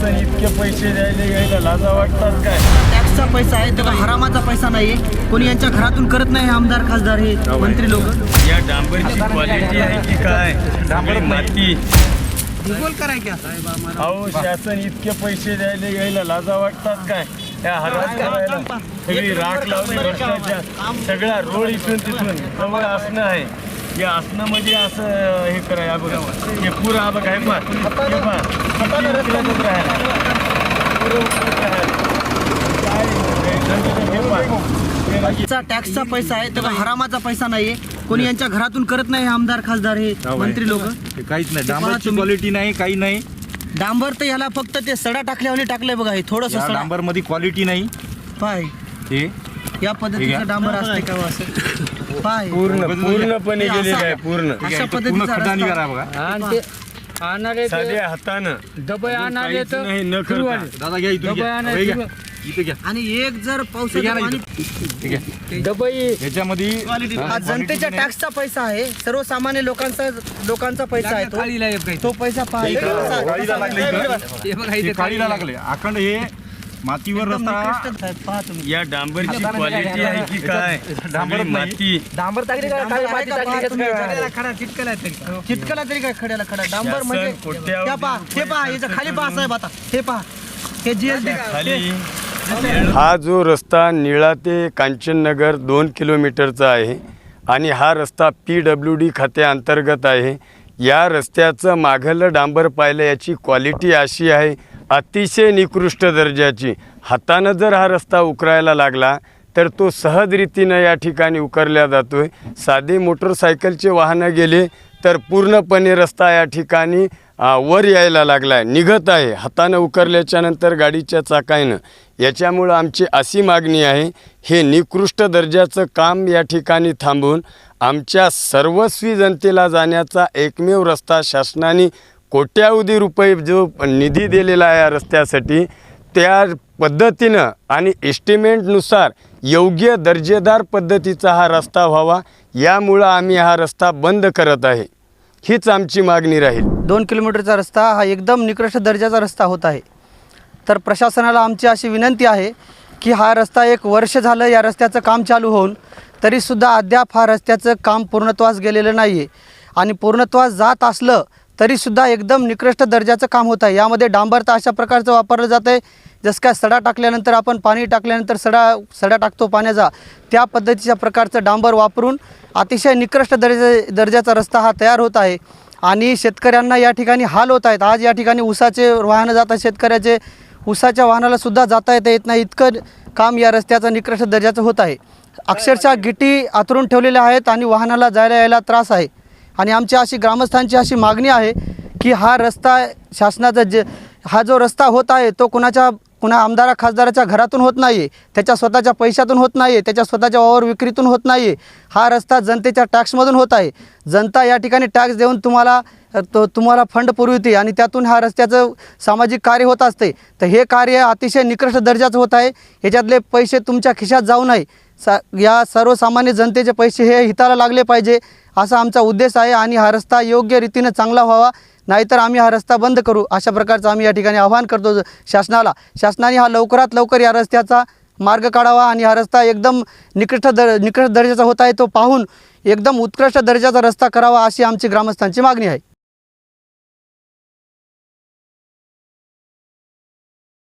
शासन इतके पैसे द्यायला यायला लाजा वाटतात काय? टॅक्सचा पैसा आहे तर हरामाचा पैसा नाही कोणी यांच्या घरातून करत नाही हे आमदार खासदार हे मंत्री लोक. या डांबरची क्वालिटी आहे की काय? सगळी माती. बोल कराय क्या अहो शासन इतके पैसे द्यायला यायला लाजा वाटतात काय? या हराम करायला. सगळी राख लावली सगळा रोड इथून तिथून. जवळ असणं आहे. या असणं म्हणजे असं हे कराय हा बघा. हे पुरं हा बघा हे पहा. हे पहा. किती राहायला. हे. हे चा टॅक्सचा पैसा आहे तर हरामाचा पैसा नाहीये. कोणी यांच्या घरातून करत नाही हे आमदार खासदार हे मंत्री लोक. ते काहीच नाही. डांबरची तुम्ही. क्वालिटी नाही काही नाही. डांबर तर याला फक्त ते सडा टाकल्यावर टाकलंय बघा हे थोडस या डांबरमध्ये क्वालिटी नाही. पाय. हे या ठीक पद्धतीचं आहे. डांबर असते का हो असं. पाय. पूर्ण पूर्णपणे गेलेलं आहे पूर्ण. अशा इथं पद्धतीचा रस्ता- निघाला बघा. आणि ते आणणारे ते साध्या हातानं. डबे आणणारे काहीच तर नाही न करता. दादा घ्या इथून डबा घ्या. हे. इथं आणि एक जर घ्या पावसाचं ना पाणी इथं. ठीक आहे. डबई याच्यामध्ये हा जनतेच्या टॅक्सचा पैसा आहे. सर्वसामान्य लोकांचा लोकांचा पैसा आहे तो. तो पैसा पहा काळीला लागले इथं. काळीला लागले. अखंड हे मातीवर रस्ता या डांबरची क्वालिटी आहे की काय? डांबर. माती. डांबर आहे का पहा तुम्ही. चिटकला तरी काय खड्याला खडा? डांबर म्हणजे त्या पहा हे पहा याचं खाली पहा साहेब आता. हे पहा. हे जीएसटी खाली हा जो रस्ता निळा ते कांचननगर दोन किलोमीटरचा आहे आणि हा रस्ता पी डब्ल्यू डी खात्याअंतर्गत आहे. या रस्त्याचं मागलं डांबर पाहिलं याची क्वालिटी अशी आहे अतिशय निकृष्ट दर्जाची. हातानं जर हा रस्ता उकरायला लागला तर तो सहजरीतीनं या ठिकाणी उकरल्या आहे साधे मोटरसायकलचे वाहनं गेले तर पूर्णपणे रस्ता या ठिकाणी वर यायला लागला आहे निघत आहे. हातानं उकरल्याच्यानंतर गाडीच्या चाकायनं. याच्यामुळं आमची अशी मागणी आहे हे निकृष्ट दर्जाचं काम या ठिकाणी थांबून आमच्या सर्वस्वी जनतेला जाण्याचा एकमेव रस्ता शासनाने कोट्यावधी रुपये जो निधी दिलेला आहे या रस्त्यासाठी त्या पद्धतीनं आणि एस्टिमेटनुसार योग्य दर्जेदार पद्धतीचा हा रस्ता व्हावा यामुळं आम्ही हा रस्ता बंद करत आहे. हीच आमची मागणी राहील. दोन किलोमीटरचा रस्ता हा एकदम निकृष्ट दर्जाचा रस्ता होत आहे. तर प्रशासनाला आमची अशी विनंती आहे की हा रस्ता एक वर्ष झालं या रस्त्याचं काम चालू होऊन तरीसुद्धा अद्याप हा रस्त्याचं काम पूर्णत्वास गेलेलं नाही आहे आणि पूर्णत्वास जात असलं तरीसुद्धा एकदम निकृष्ट दर्जाचं काम होत आहे. यामध्ये डांबर तर अशा प्रकारचं वापरलं जात आहे. जसं काय सडा टाकल्यानंतर आपण पाणी टाकल्यानंतर सडा सडा टाकतो पाण्याचा त्या पद्धतीच्या प्रकारचं डांबर वापरून अतिशय निकृष्ट दर्जा दर्जाचा रस्ता हा तयार होत आहे. आणि शेतकऱ्यांना या ठिकाणी हाल होत आहेत. आज या ठिकाणी ऊसाचे वाहनं जातात शेतकऱ्याचे ऊसाच्या वाहनालासुद्धा जाता येता येत नाही. इतकं काम या रस्त्याचं निकृष्ट दर्जाचं होत आहे. अक्षरशः गिटी आतरून ठेवलेल्या आहेत आणि वाहनाला जायला यायला त्रास आहे. आणि आमची अशी ग्रामस्थांची अशी मागणी आहे की हा रस्ता शासनाचा जे हा जो रस्ता होत आहे तो कुणाच्या कुणा आमदारा खासदाराच्या घरातून होत नाही आहे त्याच्या स्वतःच्या पैशातून होत नाही आहे त्याच्या स्वतःच्या वावर विक्रीतून होत नाही आहे हा रस्ता जनतेच्या टॅक्समधून होत आहे. जनता या ठिकाणी टॅक्स देऊन तुम्हाला तो तुम्हाला फंड पुरविते आणि त्यातून हा रस्त्याचं सामाजिक कार्य होत असते. तर हे कार्य अतिशय निकृष्ट दर्जाचं होत आहे. याच्यातले पैसे तुमच्या खिशात जाऊ नये. सा या सर्वसामान्य जनतेचे पैसे हे हिताला लागले पाहिजे असा आमचा उद्देश आहे आणि हा रस्ता योग्य रीतीनं चांगला व्हावा नाहीतर आम्ही हा रस्ता बंद करू अशा प्रकारचं आम्ही या ठिकाणी आवाहन करतो शासनाला. शासनाने हा लवकरात लवकर या रस्त्याचा मार्ग काढावा आणि हा रस्ता एकदम निकृष्ट दर निकृष्ट दर्जाचा होत आहे तो पाहून एकदम उत्कृष्ट दर्जाचा रस्ता करावा अशी आमची ग्रामस्थांची मागणी आहे.